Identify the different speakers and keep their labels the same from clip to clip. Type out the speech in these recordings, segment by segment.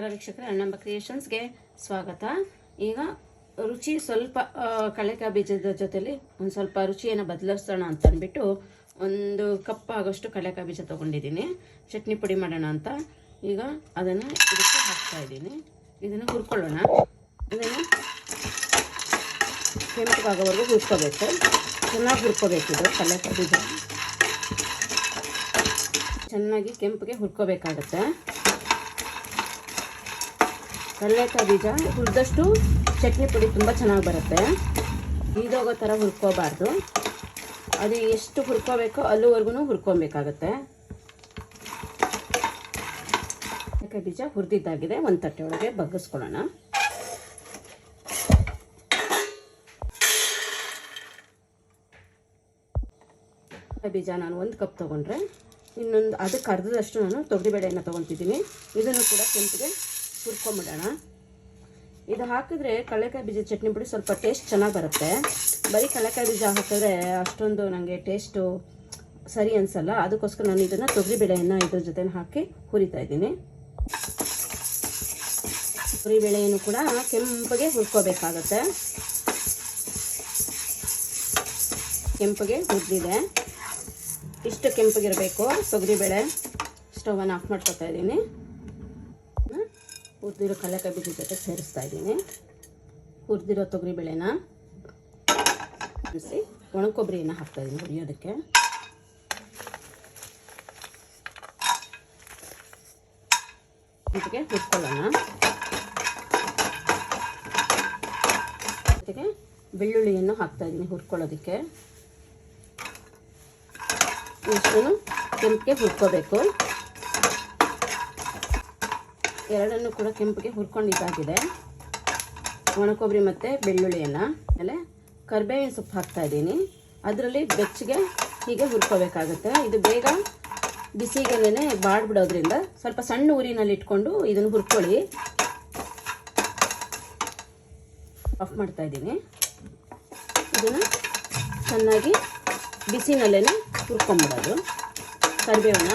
Speaker 1: ನಮಸ್ಕಾರ ವೀಕ್ಷಕರೇ, ಅಣ್ಣಂಬ ಕ್ರಿಯೇಷನ್ಸ್ಗೆ ಸ್ವಾಗತ. ಈಗ ರುಚಿ ಸ್ವಲ್ಪ ಕಳೆಕ ಬೀಜದ ಜೊತೆಲಿ ಒಂದು ಸ್ವಲ್ಪ ರುಚಿಯನ್ನು ಬದಲಿಸೋಣ ಅಂತ ಅಂದ್ಬಿಟ್ಟು ಒಂದು ಕಪ್ ಆಗೋಷ್ಟು ಕಳೆಕಾಯಿ ಬೀಜ ತೊಗೊಂಡಿದ್ದೀನಿ. ಚಟ್ನಿ ಪುಡಿ ಮಾಡೋಣ ಅಂತ. ಈಗ ಅದನ್ನು ಇದಕ್ಕೆ ಹಾಕ್ತಾ ಇದ್ದೀನಿ. ಇದನ್ನು ಹುರ್ಕೊಳ್ಳೋಣ. ಇದನ್ನು ಕೆಂಪಗಾಗೋವರೆಗೂ ಹುರ್ಕೋಬೇಕು. ಚೆನ್ನಾಗಿ ಹುರ್ಕೋಬೇಕು ಇದು ಕಳೆಕಾಯಿ ಬೀಜ. ಚೆನ್ನಾಗಿ ಕೆಂಪಿಗೆ ಹುರ್ಕೋಬೇಕಾಗತ್ತೆ. ಕಡಲೆಕಾಯಿ ಬೀಜ, ಹುರಿದಷ್ಟು ಚಟ್ನಿ ಪುಡಿ ತುಂಬ ಚೆನ್ನಾಗಿ ಬರುತ್ತೆ. ಈದೋಗೋ ಥರ ಹುರ್ಕೋಬಾರ್ದು. ಅದು ಎಷ್ಟು ಹುರ್ಕೋಬೇಕೋ ಅಲ್ಲಿವರೆಗೂ ಹುರ್ಕೊಬೇಕಾಗತ್ತೆ. ಕಡಲೆಕಾಯಿ ಬೀಜ ಹುರಿದಿದ್ದಾಗಿದೆ, ಒಂದು ತಟ್ಟೆ ಒಳಗೆ ಬಗ್ಗಿಸ್ಕೊಳ್ಳೋಣ. ಬೀಜ ನಾನು ಒಂದು ಕಪ್ ತೊಗೊಂಡ್ರೆ, ಇನ್ನೊಂದು, ಅದಕ್ಕೆ ಅರ್ಧದಷ್ಟು ನಾನು ತೊಗರಿಬೇಳೆಯನ್ನು ತೊಗೊತಿದ್ದೀನಿ. ಇದನ್ನು ಕೂಡ ಕೆಂಪಿಗೆ ಹುರ್ಕೊಂಬಿಡೋಣ. ಇದು ಹಾಕಿದ್ರೆ ಕಡಲೆಕಾಯಿ ಬೀಜ ಚಟ್ನಿ ಪುಡಿ ಸ್ವಲ್ಪ ಟೇಸ್ಟ್ ಚೆನ್ನಾಗಿ ಬರುತ್ತೆ. ಬರೀ ಕಡಲೆಕಾಯಿ ಬೀಜ ಹಾಕಿದ್ರೆ ಅಷ್ಟೊಂದು ನನಗೆ ಟೇಸ್ಟು ಸರಿ ಅನಿಸಲ್ಲ. ಅದಕ್ಕೋಸ್ಕರ ನಾನು ಇದನ್ನು ತೊಗರಿಬೇಳೆಯನ್ನು ಇದ್ರ ಜೊತೆ ಹಾಕಿ ಹುರಿತಾ ಇದ್ದೀನಿ. ತೊಗರಿಬೇಳೆಯನ್ನು ಕೂಡ ಕೆಂಪಗೆ ಹುರ್ಕೋಬೇಕಾಗತ್ತೆ. ಕೆಂಪಗೆ ಹುರಿದಿದೆ. ಇಷ್ಟು ಕೆಂಪಗಿರಬೇಕು ತೊಗರಿಬೇಳೆ ಸ್ಟವನ್ನು ಆಫ್ ಮಾಡ್ಕೊತಾ ಇದ್ದೀನಿ. ಹುರಿದಿರೋ ಕಡಲೆಕಾಯಿ ಬೀಜದ ಜೊತೆ ಸೇರಿಸ್ತಾ ಇದ್ದೀನಿ. ಹುರಿದಿರೋ ತೊಗರಿಬೇಳೆನ ಬಿಸಿ. ಹಾಕ್ತಾ ಇದ್ದೀನಿ ಹುರಿಯೋದಕ್ಕೆ. ಜೊತೆಗೆ ಹುರ್ಕೊಳ್ಳೋಣ. ಜೊತೆಗೆ ಬೆಳ್ಳುಳ್ಳಿಯನ್ನು ಹಾಕ್ತಾ ಇದ್ದೀನಿ ಹುರ್ಕೊಳ್ಳೋದಕ್ಕೆ. ಇಷ್ಟನ್ನು ಕೆಂಪಿಗೆ ಹುರ್ಕೋಬೇಕು. ಎರಡನ್ನು ಕೂಡ ಕೆಂಪಿಗೆ ಹುರ್ಕೊಂಡಿದ್ದಾಗಿದೆ. ಒಣ ಕೊಬ್ಬರಿ ಮತ್ತು ಬೆಳ್ಳುಳ್ಳಿಯನ್ನು. ಆಮೇಲೆ ಕರಿಬೇವಿನ ಸೊಪ್ಪು ಹಾಕ್ತಾ ಇದ್ದೀನಿ. ಅದರಲ್ಲಿ ಬೆಚ್ಚಗೆ ಹೀಗೆ ಹುರ್ಕೋಬೇಕಾಗುತ್ತೆ. ಇದು ಬೇಗ ಬಿಸಿಗಲ್ಲೇ ಬಾಡ್ಬಿಡೋದ್ರಿಂದ ಸ್ವಲ್ಪ ಸಣ್ಣ ಊರಿನಲ್ಲಿ ಇಟ್ಕೊಂಡು ಇದನ್ನು ಹುರ್ಕೊಳ್ಳಿ. ಆಫ್ ಮಾಡ್ತಾ ಇದ್ದೀನಿ. ಇದನ್ನು ಚೆನ್ನಾಗಿ ಬಿಸಿನಲ್ಲೇ ಹುರ್ಕೊಂಬಿಡೋದು. ಕರಿಬೇವನ್ನ.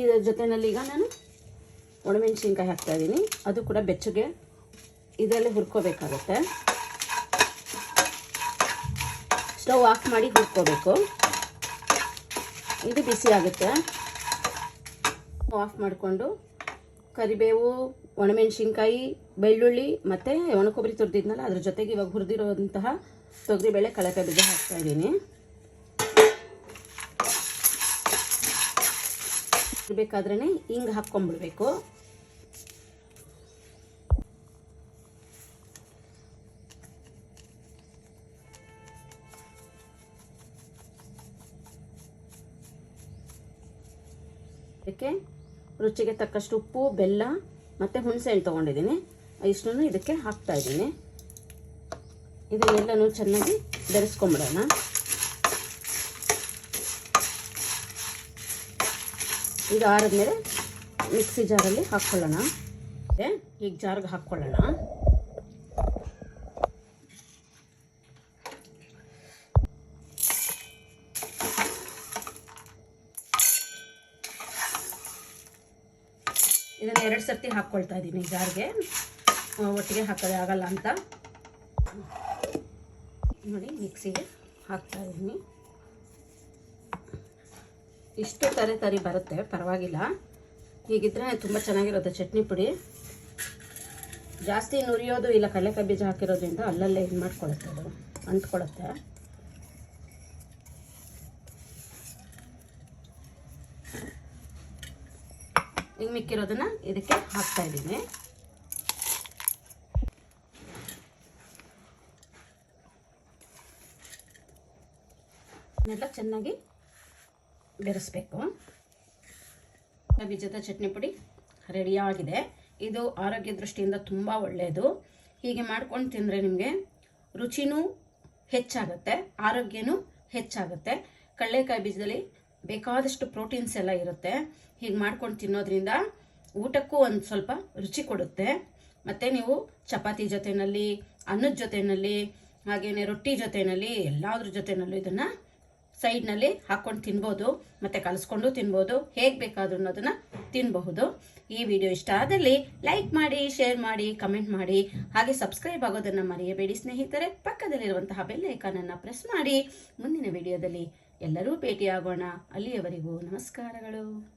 Speaker 1: ಇದರ ಜೊತೆಯಲ್ಲಿ ಈಗ ನಾನು ಒಣಮೆಣಸಿನ್ಕಾಯಿ ಹಾಕ್ತಾ ಇದ್ದೀನಿ ಅದು ಕೂಡ ಬೆಚ್ಚಗೆ ಇದರಲ್ಲಿ ಹುರ್ಕೋಬೇಕಾಗತ್ತೆ. ಸ್ಟವ್ ಆಫ್ ಮಾಡಿ ಹುರ್ಕೋಬೇಕು. ಇದು ಬಿಸಿ ಆಗುತ್ತೆ. ಆಫ್ ಮಾಡಿಕೊಂಡು ಕರಿಬೇವು, ಒಣಮೆಣಸಿನ್ಕಾಯಿ, ಬೆಳ್ಳುಳ್ಳಿ ಮತ್ತು ಒಣಕೊಬ್ಬರಿ ತುರಿದಿದ್ನಲ್ಲ, ಅದ್ರ ಜೊತೆಗೆ ಇವಾಗ ಹುರಿದಿರೋಂತಹ ತೊಗರಿಬೇಳೆ ಕಳಕ ಬೀಜ ಹಾಕ್ತಾ ಇದ್ದೀನಿ ಇರಬೇಕಾದ್ರೇ ಹಿಂಗೆ ಹಾಕ್ಕೊಂಡ್ಬಿಡ್ಬೇಕು. ಇದಕ್ಕೆ ರುಚಿಗೆ ತಕ್ಕಷ್ಟು ಉಪ್ಪು, ಬೆಲ್ಲ ಮತ್ತು ಹುಣಸೆಹಣ್ಣು ತೊಗೊಂಡಿದ್ದೀನಿ. ಇಷ್ಟನ್ನು ಇದಕ್ಕೆ ಹಾಕ್ತಾ ಇದ್ದೀನಿ. ಇದನ್ನೆಲ್ಲನೂ ಚೆನ್ನಾಗಿ ಬೆರೆಸ್ಕೊಂಬಿಡೋಣ. ಇದು ಆರದ್ಮೇಲೆ ಮಿಕ್ಸಿ ಜಾರಲ್ಲಿ ಹಾಕ್ಕೊಳ್ಳೋಣ. ಈಗ ಜಾರ್ಗೆ ಹಾಕ್ಕೊಳ್ಳೋಣ. ಇದನ್ನು ಎರಡು ಸರ್ತಿ ಹಾಕ್ಕೊಳ್ತಾ ಇದ್ದೀನಿ ಜಾರ್ಗೆ. ಒಟ್ಟಿಗೆ ಹಾಕೋದೇ ಆಗಲ್ಲ ಅಂತ. ನೋಡಿ, ಮಿಕ್ಸಿಗೆ ಹಾಕ್ತಾ ಇದ್ದೀನಿ. ಇಷ್ಟು ತರಿ ತರಿ ಬರುತ್ತೆ, ಪರವಾಗಿಲ್ಲ. ಹೀಗಿದ್ರೆ ತುಂಬ ಚೆನ್ನಾಗಿರುತ್ತೆ ಚಟ್ನಿ ಪುಡಿ. ಜಾಸ್ತಿ ನುರಿಯೋದು ಇಲ್ಲ, ಕಡಲೆಕಾಯಿ ಬೀಜ ಹಾಕಿರೋದ್ರಿಂದ ಅಲ್ಲಲ್ಲೇ ಇದು ಮಾಡ್ಕೊಳುತ್ತೆ ಅದು, ಅಂಟ್ಕೊಳುತ್ತೆ. ಈಗ ಮಿಕ್ಕಿರೋದನ್ನ ಇದಕ್ಕೆ ಹಾಕ್ತಾ ಇದ್ದೀನಿ. ಎಲ್ಲ ಚೆನ್ನಾಗಿ ಬೆರೆಸ್ಬೇಕು. ಬೀಜದ ಚಟ್ನಿ ಪುಡಿ ರೆಡಿಯಾಗಿದೆ ಇದು ಆರೋಗ್ಯ ದೃಷ್ಟಿಯಿಂದ ತುಂಬ ಒಳ್ಳೆಯದು ಹೀಗೆ ಮಾಡ್ಕೊಂಡು ತಿಂದರೆ ನಿಮಗೆ ರುಚಿನೂ ಹೆಚ್ಚಾಗುತ್ತೆ, ಆರೋಗ್ಯನೂ ಹೆಚ್ಚಾಗುತ್ತೆ. ಕಡಲೆಕಾಯಿ ಬೀಜದಲ್ಲಿ ಬೇಕಾದಷ್ಟು ಪ್ರೋಟೀನ್ಸ್ ಎಲ್ಲ ಇರುತ್ತೆ. ಹೀಗೆ ಮಾಡ್ಕೊಂಡು ತಿನ್ನೋದ್ರಿಂದ ಊಟಕ್ಕೂ ಒಂದು ಸ್ವಲ್ಪ ರುಚಿ ಕೊಡುತ್ತೆ. ಮತ್ತು ನೀವು ಚಪಾತಿ ಜೊತೆಯಲ್ಲಿ ಅನ್ನದ ಜೊತೆಯಲ್ಲಿ ಹಾಗೆಯೇ ರೊಟ್ಟಿ ಜೊತೆಯಲ್ಲಿ ಎಲ್ಲಾದ್ರ ಜೊತೆಯಲ್ಲೂ ಇದನ್ನು ಸೈಡ್ನಲ್ಲಿ ಹಾಕ್ಕೊಂಡು ತಿನ್ಬೋದು. ಮತ್ತು ಕಲಿಸ್ಕೊಂಡು ತಿನ್ಬೋದು. ಹೇಗೆ ಬೇಕಾದ್ರೂ ಅದನ್ನು ತಿನ್ನಬಹುದು ಈ ವಿಡಿಯೋ ಇಷ್ಟ ಆದಲ್ಲಿ ಲೈಕ್ ಮಾಡಿ ಶೇರ್ ಮಾಡಿ ಕಮೆಂಟ್ ಮಾಡಿ. ಹಾಗೆ ಸಬ್ಸ್ಕ್ರೈಬ್ ಆಗೋದನ್ನು ಮರೆಯಬೇಡಿ ಸ್ನೇಹಿತರೆ. ಪಕ್ಕದಲ್ಲಿರುವಂತಹ ಬೆಲ್ ಪ್ರೆಸ್ ಮಾಡಿ. ಮುಂದಿನ ವಿಡಿಯೋದಲ್ಲಿ ಎಲ್ಲರೂ ಭೇಟಿಯಾಗೋಣ. ಅಲ್ಲಿಯವರೆಗೂ ನಮಸ್ಕಾರಗಳು.